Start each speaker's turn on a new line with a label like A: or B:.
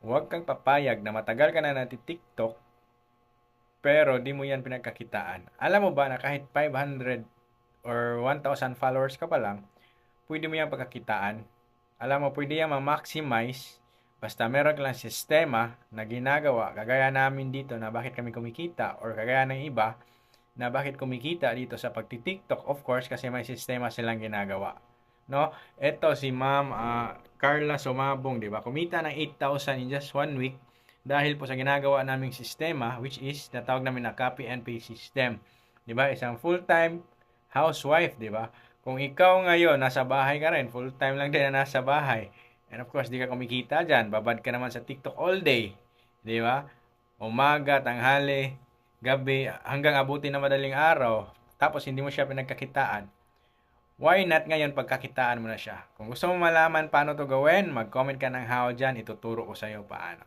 A: huwag kang papayag na matagal ka na nati-TikTok pero di mo yan pinagkakitaan. Alam mo ba na kahit 500 or 1,000 followers ka pa lang, pwede mo yan pagkakitaan. Alam mo, pwede yan ma-maximize basta meron lang sistema na ginagawa, kagaya namin dito na bakit kami kumikita or kagaya ng iba na bakit kumikita dito sa pagti-TikTok, of course, kasi may sistema silang ginagawa. No? Ito si Ma'am ah, Carla Sumabong, 'di ba? Kumita ng 8,000 in just one week dahil po sa ginagawa naming sistema which is natawag namin na copy and paste system. 'Di ba? Isang full-time housewife, 'di ba? Kung ikaw ngayon nasa bahay ka rin, full-time lang din na nasa bahay. And of course, di ka kumikita diyan, babad ka naman sa TikTok all day, 'di ba? Umaga, tanghali, gabi, hanggang abutin na madaling araw, tapos hindi mo siya pinagkakitaan. Why not ngayon pagkakitaan mo na siya? Kung gusto mo malaman paano to gawin, mag-comment ka ng how dyan, ituturo ko sa iyo paano.